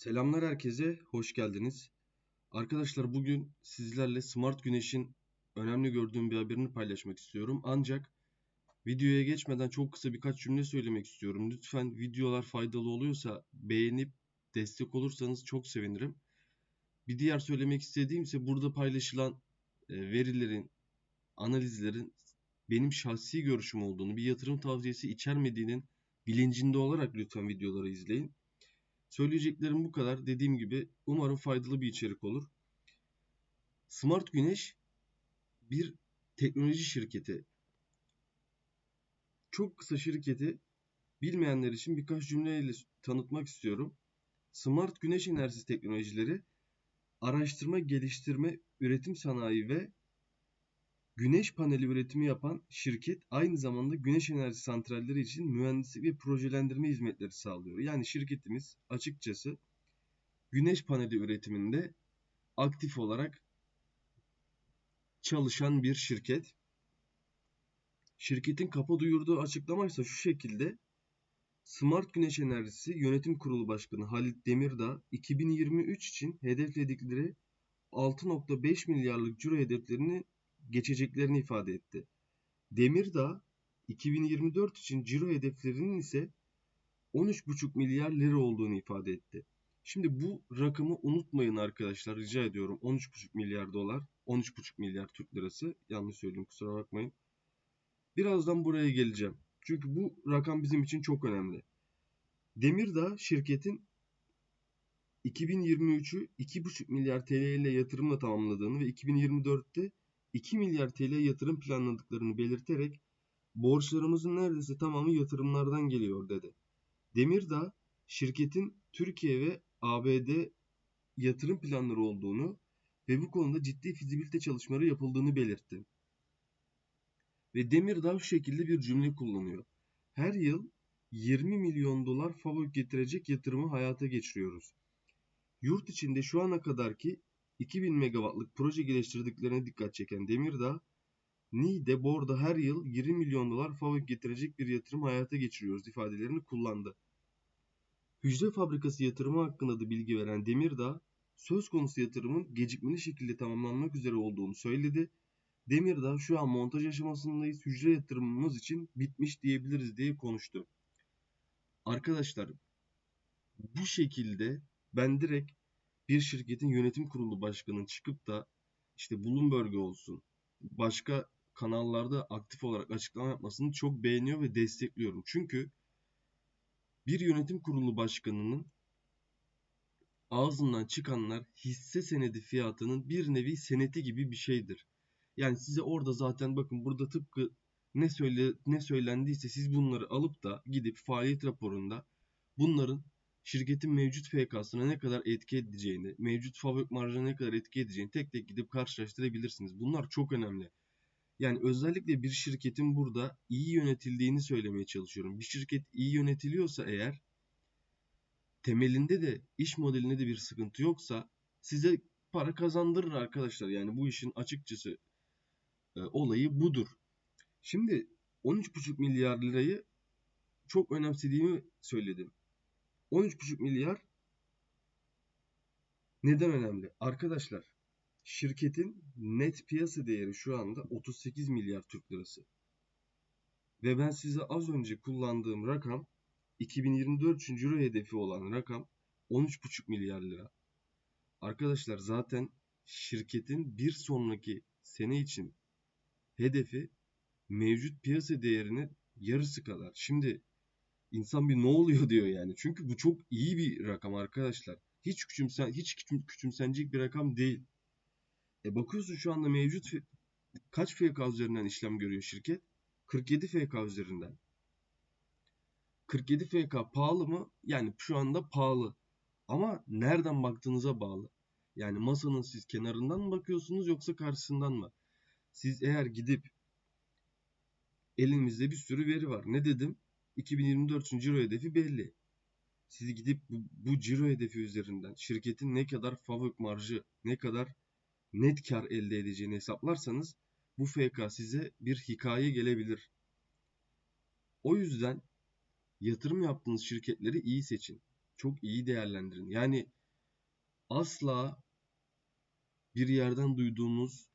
Selamlar herkese, hoş geldiniz. Arkadaşlar bugün sizlerle Smart Güneş'in önemli gördüğüm bir haberini paylaşmak istiyorum. Ancak videoya geçmeden çok kısa birkaç cümle söylemek istiyorum. Lütfen videolar faydalı oluyorsa beğenip destek olursanız çok sevinirim. Bir diğer söylemek istediğim ise burada paylaşılan e, verilerin, analizlerin benim şahsi görüşüm olduğunu, bir yatırım tavsiyesi içermediğinin bilincinde olarak lütfen videoları izleyin. Söyleyeceklerim bu kadar. Dediğim gibi umarım faydalı bir içerik olur. Smart Güneş bir teknoloji şirketi. Çok kısa şirketi bilmeyenler için birkaç cümleyle tanıtmak istiyorum. Smart Güneş Enerjisi Teknolojileri araştırma, geliştirme, üretim sanayi ve güneş paneli üretimi yapan şirket aynı zamanda güneş enerji santralleri için mühendislik ve projelendirme hizmetleri sağlıyor. Yani şirketimiz açıkçası güneş paneli üretiminde aktif olarak çalışan bir şirket. Şirketin kapa duyurduğu açıklama ise şu şekilde. Smart Güneş Enerjisi Yönetim Kurulu Başkanı Halit Demirdağ 2023 için hedefledikleri 6.5 milyarlık ciro hedeflerini geçeceklerini ifade etti. Demirdağ 2024 için ciro hedeflerinin ise 13,5 milyar lira olduğunu ifade etti. Şimdi bu rakamı unutmayın arkadaşlar rica ediyorum. 13,5 milyar dolar, 13,5 milyar Türk lirası. Yanlış söyledim kusura bakmayın. Birazdan buraya geleceğim. Çünkü bu rakam bizim için çok önemli. Demirdağ şirketin 2023'ü 2,5 milyar TL ile yatırımla tamamladığını ve 2024'te 2 milyar TL yatırım planladıklarını belirterek borçlarımızın neredeyse tamamı yatırımlardan geliyor dedi. Demirdağ şirketin Türkiye ve ABD yatırım planları olduğunu ve bu konuda ciddi fizibilite çalışmaları yapıldığını belirtti. Ve Demirdağ şu şekilde bir cümle kullanıyor. Her yıl 20 milyon dolar FAVÖK getirecek yatırımı hayata geçiriyoruz. Yurt içinde şu ana kadarki 2000 megawattlık proje geliştirdiklerine dikkat çeken Demirdağ, NİDE Bor'da her yıl 20 milyon dolar FAVÖK getirecek bir yatırım hayata geçiriyoruz ifadelerini kullandı. Hücre fabrikası yatırımı hakkında da bilgi veren Demirdağ, söz konusu yatırımın gecikmeli şekilde tamamlanmak üzere olduğunu söyledi. Demirdağ şu an montaj aşamasındayız, hücre yatırımımız için bitmiş diyebiliriz diye konuştu. Arkadaşlar bu şekilde ben direkt bir şirketin yönetim kurulu başkanının çıkıp da işte Bloomberg olsun başka kanallarda aktif olarak açıklama yapmasını çok beğeniyor ve destekliyorum. Çünkü bir yönetim kurulu başkanının ağzından çıkanlar hisse senedi fiyatının bir nevi seneti gibi bir şeydir. Yani size orada zaten bakın burada tıpkı ne söyle ne söylendiyse siz bunları alıp da gidip faaliyet raporunda bunların şirketin mevcut FK'sına ne kadar etki edeceğini, mevcut fabrik marjına ne kadar etki edeceğini tek tek gidip karşılaştırabilirsiniz. Bunlar çok önemli. Yani özellikle bir şirketin burada iyi yönetildiğini söylemeye çalışıyorum. Bir şirket iyi yönetiliyorsa eğer temelinde de iş modelinde de bir sıkıntı yoksa size para kazandırır arkadaşlar. Yani bu işin açıkçası e, olayı budur. Şimdi 13,5 milyar lirayı çok önemsediğimi söyledim. 13,5 milyar neden önemli? Arkadaşlar şirketin net piyasa değeri şu anda 38 milyar Türk lirası. Ve ben size az önce kullandığım rakam 2024 için euro hedefi olan rakam 13,5 milyar lira. Arkadaşlar zaten şirketin bir sonraki sene için hedefi mevcut piyasa değerinin yarısı kadar. Şimdi insan bir ne oluyor diyor yani. Çünkü bu çok iyi bir rakam arkadaşlar. Hiç küçümsen hiç küçümsenecek bir rakam değil. E bakıyorsun şu anda mevcut kaç FK üzerinden işlem görüyor şirket? 47 FK üzerinden. 47 FK pahalı mı? Yani şu anda pahalı. Ama nereden baktığınıza bağlı. Yani masanın siz kenarından mı bakıyorsunuz yoksa karşısından mı? Siz eğer gidip elimizde bir sürü veri var. Ne dedim? 2024 için ciro hedefi belli. Siz gidip bu, bu ciro hedefi üzerinden şirketin ne kadar favök marjı, ne kadar net kar elde edeceğini hesaplarsanız bu FK size bir hikaye gelebilir. O yüzden yatırım yaptığınız şirketleri iyi seçin. çok iyi değerlendirin. Yani asla bir yerden duyduğunuz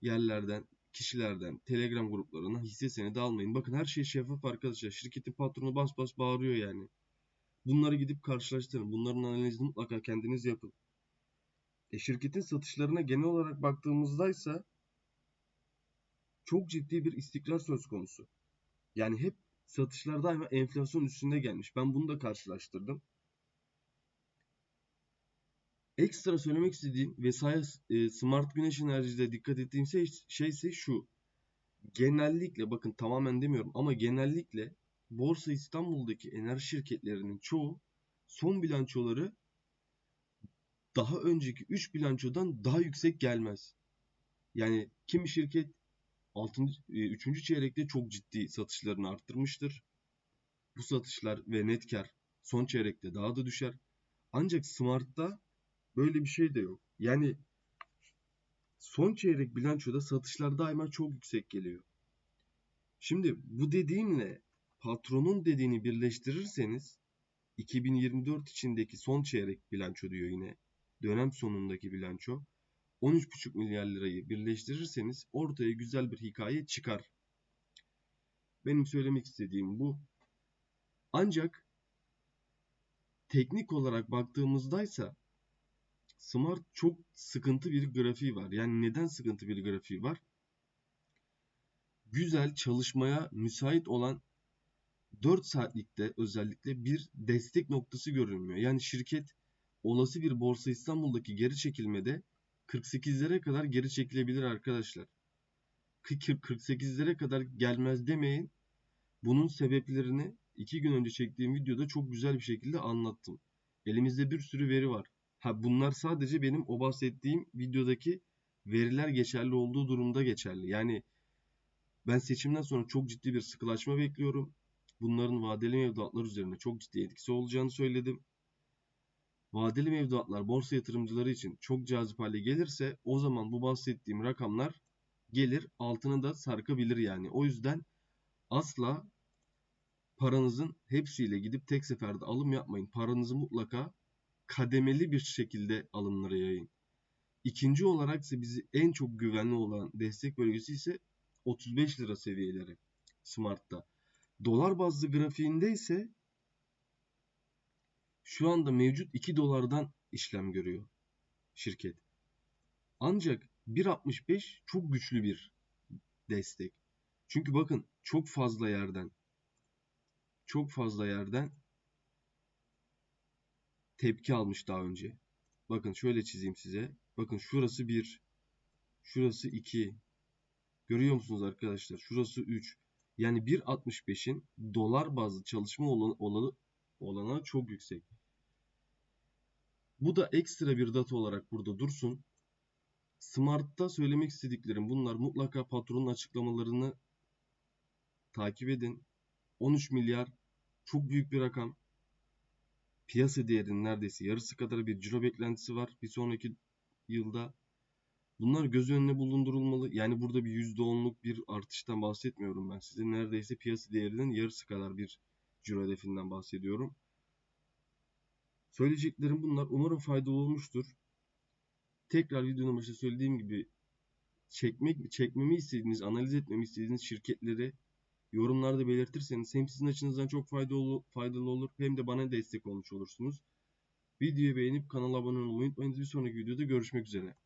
yerlerden, kişilerden, Telegram gruplarına hisse senedi almayın. Bakın her şey şeffaf arkadaşlar. Şirketin patronu bas bas bağırıyor yani. Bunları gidip karşılaştırın. Bunların analizini mutlaka kendiniz yapın. E şirketin satışlarına genel olarak baktığımızda ise çok ciddi bir istikrar söz konusu. Yani hep satışlar daima enflasyon üstünde gelmiş. Ben bunu da karşılaştırdım. Ekstra söylemek istediğim ve e, Smart Güneş Enerji'de dikkat ettiğim şey, şey ise şu. Genellikle bakın tamamen demiyorum ama genellikle Borsa İstanbul'daki enerji şirketlerinin çoğu son bilançoları daha önceki 3 bilançodan daha yüksek gelmez. Yani kimi şirket 6. 3. E, çeyrekte çok ciddi satışlarını arttırmıştır. Bu satışlar ve net kar son çeyrekte daha da düşer. Ancak Smart'ta böyle bir şey de yok. Yani son çeyrek bilançoda satışlar daima çok yüksek geliyor. Şimdi bu dediğimle patronun dediğini birleştirirseniz 2024 içindeki son çeyrek bilanço diyor yine. Dönem sonundaki bilanço. 13,5 milyar lirayı birleştirirseniz ortaya güzel bir hikaye çıkar. Benim söylemek istediğim bu. Ancak teknik olarak baktığımızdaysa Smart çok sıkıntı bir grafiği var. Yani neden sıkıntı bir grafiği var? Güzel çalışmaya müsait olan 4 saatlikte özellikle bir destek noktası görünmüyor. Yani şirket olası bir Borsa İstanbul'daki geri çekilmede 48'lere kadar geri çekilebilir arkadaşlar. 48'lere kadar gelmez demeyin. Bunun sebeplerini 2 gün önce çektiğim videoda çok güzel bir şekilde anlattım. Elimizde bir sürü veri var. Ha bunlar sadece benim o bahsettiğim videodaki veriler geçerli olduğu durumda geçerli. Yani ben seçimden sonra çok ciddi bir sıkılaşma bekliyorum. Bunların vadeli mevduatlar üzerinde çok ciddi etkisi olacağını söyledim. Vadeli mevduatlar borsa yatırımcıları için çok cazip hale gelirse o zaman bu bahsettiğim rakamlar gelir altına da sarkabilir yani. O yüzden asla paranızın hepsiyle gidip tek seferde alım yapmayın. Paranızı mutlaka kademeli bir şekilde alımlara yayın. İkinci olarak ise bizi en çok güvenli olan destek bölgesi ise 35 lira seviyeleri Smart'ta. Dolar bazlı grafiğinde ise şu anda mevcut 2 dolardan işlem görüyor şirket. Ancak 1.65 çok güçlü bir destek. Çünkü bakın çok fazla yerden çok fazla yerden tepki almış daha önce. Bakın şöyle çizeyim size. Bakın şurası 1. Şurası 2. Görüyor musunuz arkadaşlar? Şurası 3. Yani 1.65'in dolar bazlı çalışma olanı, olanağı çok yüksek. Bu da ekstra bir data olarak burada dursun. Smart'ta söylemek istediklerim bunlar. Mutlaka patronun açıklamalarını takip edin. 13 milyar çok büyük bir rakam piyasa değerinin neredeyse yarısı kadar bir ciro beklentisi var bir sonraki yılda. Bunlar göz önüne bulundurulmalı. Yani burada bir %10'luk bir artıştan bahsetmiyorum ben size. Neredeyse piyasa değerinin yarısı kadar bir ciro hedefinden bahsediyorum. Söyleyeceklerim bunlar. Umarım faydalı olmuştur. Tekrar videonun başında söylediğim gibi çekmek çekmemi istediğiniz, analiz etmemi istediğiniz şirketleri Yorumlarda belirtirseniz hem sizin açınızdan çok faydalı, faydalı olur hem de bana destek olmuş olursunuz. Videoyu beğenip kanala abone olmayı unutmayın. Bir sonraki videoda görüşmek üzere.